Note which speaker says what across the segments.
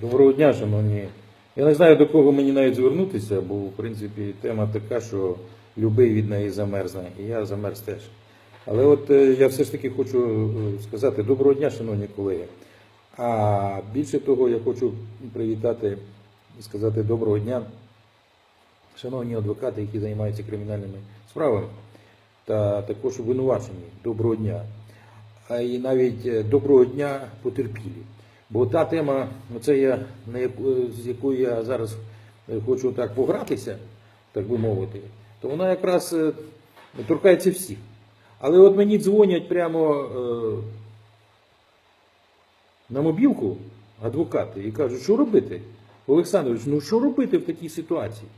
Speaker 1: Доброго дня, шановні. Я не знаю, до кого мені навіть звернутися, бо в принципі тема така, що любий від неї замерзне, і я замерз теж. Але от е, я все ж таки хочу е, сказати доброго дня, шановні колеги. А більше того, я хочу привітати і сказати доброго дня, шановні адвокати, які займаються кримінальними справами, та також обвинувачені. Доброго дня. А і навіть е, доброго дня потерпілі. Бо та тема, оце я, на яку, з якою я зараз е, хочу так погратися, так би мовити, то вона якраз е, торкається всіх. Але от мені дзвонять прямо е, на мобілку адвокати і кажуть, що робити? Олександрович, ну що робити в такій ситуації?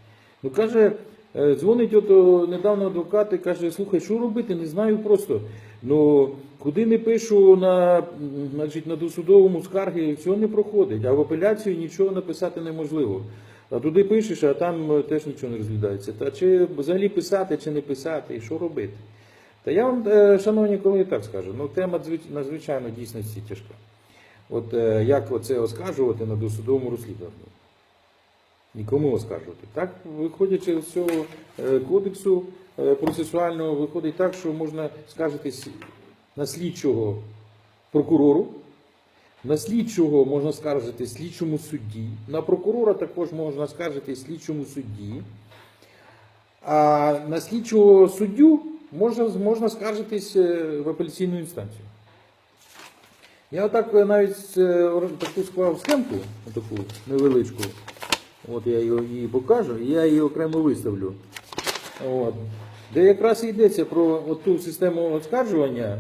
Speaker 1: Ну каже, дзвонить от недавно адвокат і каже, слухай, що робити? Не знаю просто. Ну куди не пишу на, значить, на досудовому скарги, все не проходить, а в апеляцію нічого написати неможливо. А туди пишеш, а там е, теж нічого не розглядається. Та чи взагалі писати, чи не писати, і що робити? Та я вам, е, шановні колеги, так скажу, ну тема надзвичайно дійсності тяжка. От е, як оце оскаржувати на досудовому розслідуванні? Нікому оскаржувати. Так, виходячи з цього е, кодексу е, процесуального, виходить так, що можна скаржитись на слідчого прокурору, на слідчого можна скаржити слідчому судді, на прокурора також можна скаржити слідчому судді, а на слідчого суддю можна, можна скаржитись е, в апеляційну інстанцію. Я отак навіть таку склав схемку, таку невеличку. От я її покажу, я її окремо виставлю. От. Де якраз йдеться про ту систему оскаржування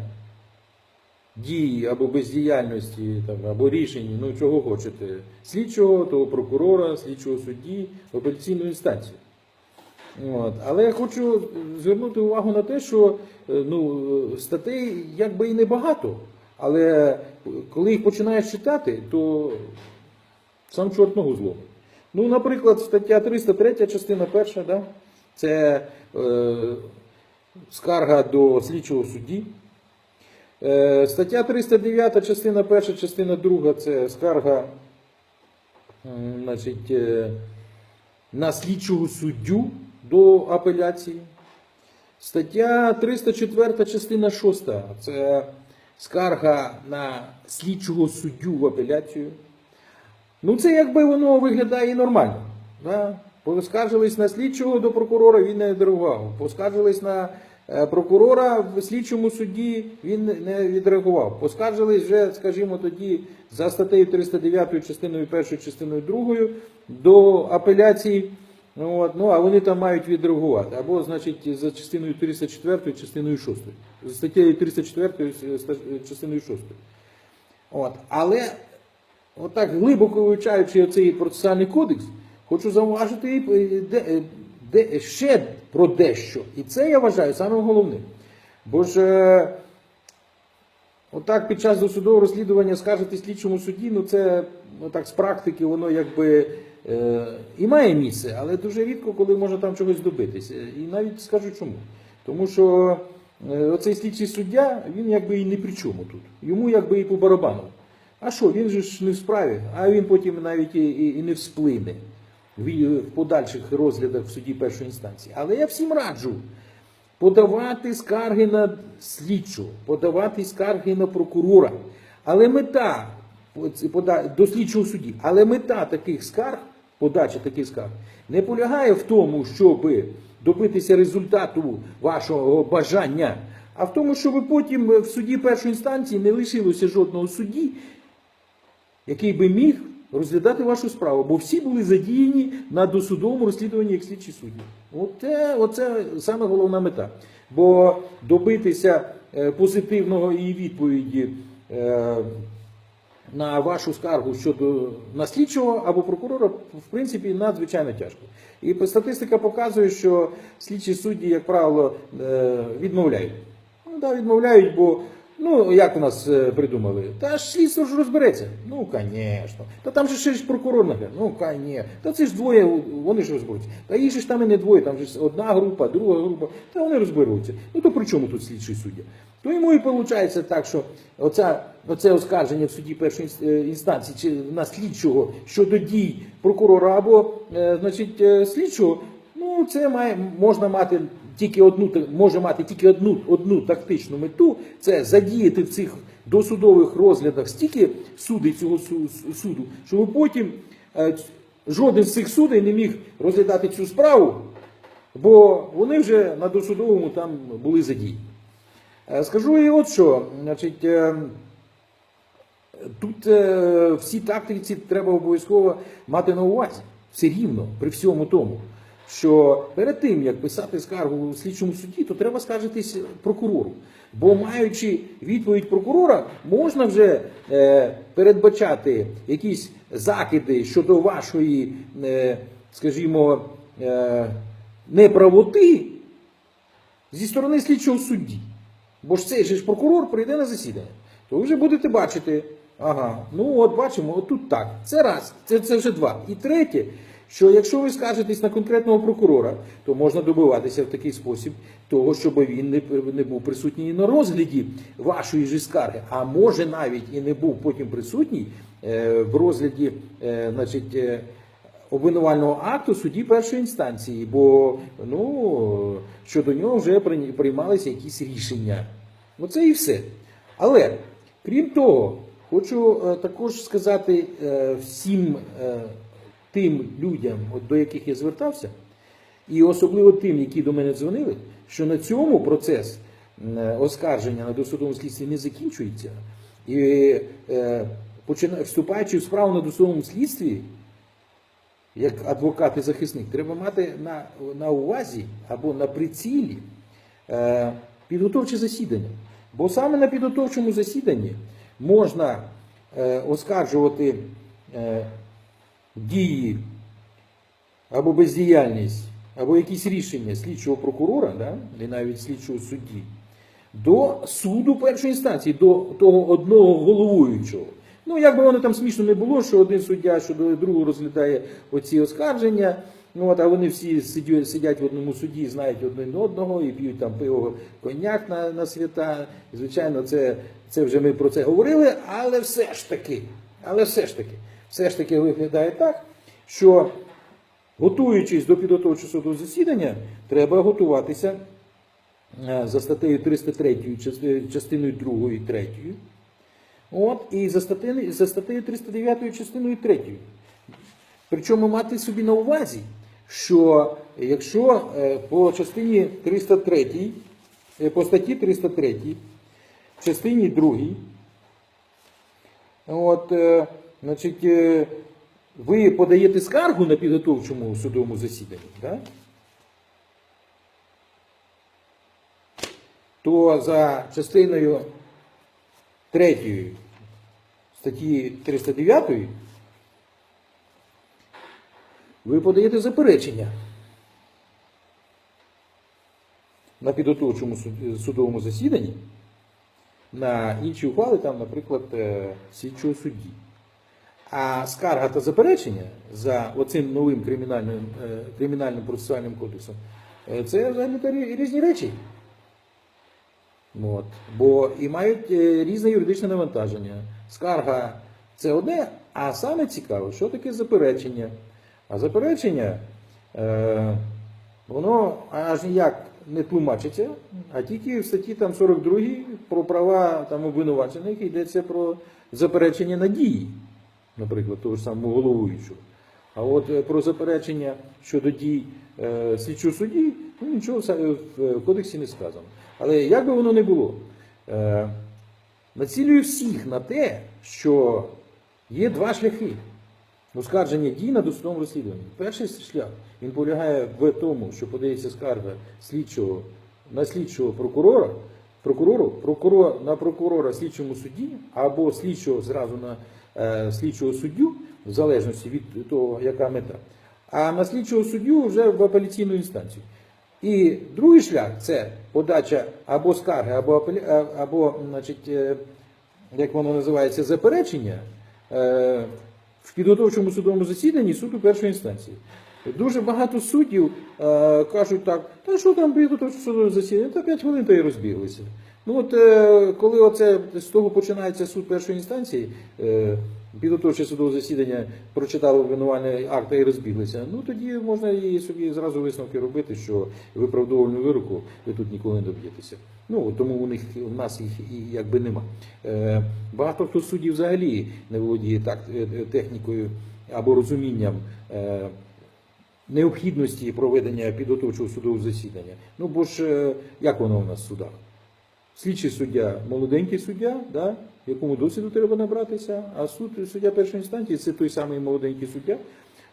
Speaker 1: дії або бездіяльності, там, або рішень, ну чого хочете, слідчого, того прокурора, слідчого судді, в апеляційну інстанцію. От. Але я хочу звернути увагу на те, що е, ну, статей якби і небагато, але коли їх починаєш читати, то сам чорт ногу зломить. Ну, наприклад, стаття 303, частина перша, да? це е, скарга до слідчого судді. Е, стаття 309, частина перша, частина друга це скарга значить, е, на слідчого суддю до апеляції. Стаття 304, частина 6 це скарга на слідчого суддю в апеляцію. Ну, це якби воно виглядає і нормально. Да? Поскаржились на слідчого до прокурора, він не відреагував. Поскаржились на е, прокурора в слідчому суді, він не відреагував. Поскаржились вже, скажімо, тоді за статтею 309 частиною 1, частиною 2 до апеляції. Ну, от, ну, а вони там мають відреагувати. Або, значить, за частиною 304, частиною 6. За статтею 304, частиною 6. От. Але отак глибоко вивчаючи цей процесуальний кодекс, хочу зауважити і, де, е, де, ще про дещо. І це я вважаю самим головним. Бо ж е, отак під час досудового розслідування скажете слідчому судді, ну це ну, так, з практики воно якби е, і має місце, але дуже рідко, коли можна там чогось добитися. І навіть скажу чому. Тому що оцей слідчий суддя, він якби і не при чому тут. Йому якби і по барабану. А що, він же ж не в справі, а він потім навіть і, і, і не всплине в, подальших розглядах в суді першої інстанції. Але я всім раджу подавати скарги на слідчого, подавати скарги на прокурора. Але мета до слідчого судді, але мета таких скарг, подачі таких скарг, не полягає в тому, щоб добитися результату вашого бажання, а в тому, щоб потім в суді першої інстанції не лишилося жодного судді, який би міг розглядати вашу справу, бо всі були задіяні на досудовому розслідуванні як слідчі судді. Оце, оце саме головна мета. Бо добитися е, позитивного її відповіді е, на вашу скаргу щодо на слідчого або прокурора, в принципі, надзвичайно тяжко. І статистика показує, що слідчі судді, як правило, е, відмовляють. Ну, да, відмовляють, бо Ну, як у нас е, придумали? Та ж слідство ж розбереться. Ну, звісно. Та там же ще ж прокурор нагляд. Ну, звісно. Та це ж двоє, вони ж розберуться. Та їх ж там і не двоє, там же ж одна група, друга група, та вони розберуться. Ну то при чому тут слідчий суддя? То йому і виходить так, що оця, оце оскарження в суді першої е, інстанції чи на слідчого щодо дій прокурора або е, значить, слідчого, ну це має, можна мати тільки одну може мати тільки одну, одну тактичну мету це задіяти в цих досудових розглядах стільки судей цього суду, щоб потім е, жоден з цих судей не міг розглядати цю справу, бо вони вже на досудовому там були задіяні. Е, Скажу і от що, значить, е, тут всі тактиці треба обов'язково мати на увазі. Все рівно, при всьому тому, що перед тим, як писати скаргу у слідчому суді, то треба скаржитись прокурору. Бо маючи відповідь прокурора, можна вже е, передбачати якісь закиди щодо вашої, е, скажімо, е, неправоти зі сторони слідчого судді. Бо ж цей же ж прокурор прийде на засідання. То ви вже будете бачити, ага, ну от бачимо, от тут так. Це раз, це, це вже два. І третє, що якщо ви скажетесь на конкретного прокурора, то можна добиватися в такий спосіб того, щоб він не, не був присутній на розгляді вашої ж скарги, а може навіть і не був потім присутній е, в розгляді, е, значить. Е, обвинувального акту судді першої інстанції, бо ну, щодо нього вже приймалися якісь рішення. Оце і все. Але крім того, хочу е, також сказати е, всім е, тим людям, от, до яких я звертався, і особливо тим, які до мене дзвонили, що на цьому процес е, оскарження на досудовому слідстві не закінчується. І е, вступаючи в справу на досудовому слідстві, як адвокат і захисник, треба мати на, на увазі або на прицілі е, підготовче засідання. Бо саме на підготовчому засіданні можна е, оскаржувати е, дії або бездіяльність, або якісь рішення слідчого прокурора, да, і навіть слідчого судді, до суду першої інстанції, до того одного головуючого. Ну, як би воно там смішно не було, що один суддя, що другого розглядає оці оскарження, ну, от, а вони всі сидять в одному суді, знають один одного і п'ють там пиво коньяк на, на свята. Звичайно, це, це вже ми про це говорили, але все ж таки, але все ж таки, все ж таки виглядає так, що готуючись до підготовчого судового засідання, треба готуватися е, за статтею 303 частиною 2 і 3. От, і за статтею, за статтею 309 частиною 3. Причому мати собі на увазі, що якщо е, по частині 303, е, по статті 303, частині 2, от, значить, е, ви подаєте скаргу на підготовчому судовому засіданні, да? то за частиною 3 статті 309 ви подаєте заперечення на підготовчому судовому засіданні на інші ухвали, там, наприклад, е, слідчого судді. А скарга та заперечення за оцим новим кримінальним, е, кримінальним процесуальним кодексом е, це взагалі різні речі. От. Бо і мають е, різне юридичне навантаження. Скарга це одне, а саме цікаве, що таке заперечення. А заперечення, е, воно аж ніяк не тлумачиться, а тільки в статті там 42 про права там обвинувачених йдеться про заперечення надії, наприклад, того ж самого головуючого. А от е, про заперечення щодо дій е, слідчого судді, ну нічого в в кодексі не сказано. Але як би воно не було, е, націлюю всіх на те, що є два шляхи оскарження дій на досудовому розслідуванні. Перший шлях він полягає в тому, що подається скарга слідчого на слідчого прокурора, прокурору, прокурор на прокурора слідчому судді або слідчого зразу на е, слідчого суддю, в залежності від того, яка мета, а на слідчого суддю вже в апеляційну інстанцію. І другий шлях це подача або скарги, або, апелі... або значить, е, як воно називається, заперечення е, в підготовчому судовому засіданні суду першої інстанції. Дуже багато суддів е, кажуть так, та що там підготовче судове засідання, та 5 хвилин та й розбіглися. Ну от е, коли оце з того починається суд першої інстанції, е, підготовче судове засідання прочитали обвинувальний акт й розбіглися, ну тоді можна і собі зразу висновки робити, що виправдовувальну вироку ви тут ніколи не доб'єтеся. Ну тому у них у нас їх і якби нема. Е, багато хто суддів взагалі не володіє так е, е, технікою або розумінням. Е, необхідності проведення підготовчого судового засідання. Ну бо ж е, як воно у нас в судах? Слідчий суддя, молоденький суддя, да, якому досвіду треба набратися, а суд суддя першої інстанції це той самий молоденький суддя,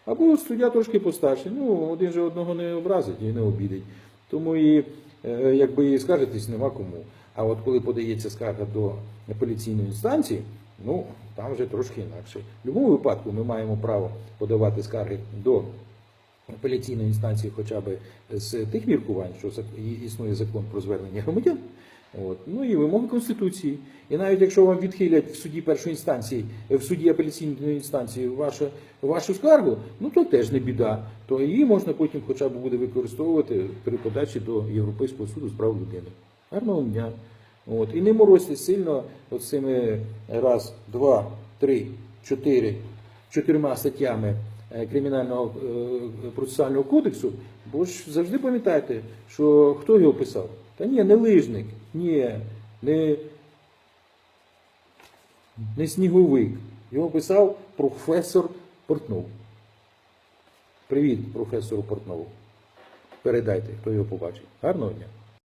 Speaker 1: або суддя трошки постарший. Ну, один же одного не образить і не обідить. Тому і е, якби і скаржитись нема кому. А от коли подається скарга до апеляційної інстанції, ну там вже трошки інакше. В будь-якому випадку ми маємо право подавати скарги до апеляційної інстанції хоча б з тих міркувань, що існує закон про звернення громадян. От. Ну і вимоги Конституції. І навіть якщо вам відхилять в суді першої інстанції, в суді апеляційної інстанції вашу, вашу скаргу, ну то теж не біда. То її можна потім хоча б буде використовувати при подачі до Європейського суду з прав людини. Гарного дня. От. І не морозьте сильно цими раз, два, три, чотири, чотирма статтями е, Кримінального е, процесуального кодексу, бо ж завжди пам'ятайте, що хто його писав? Та ні, не лижник, ні, не, не сніговик. Його писав професор Портнов. Привіт, професору Портнову. Передайте, хто його побачить. Гарного дня.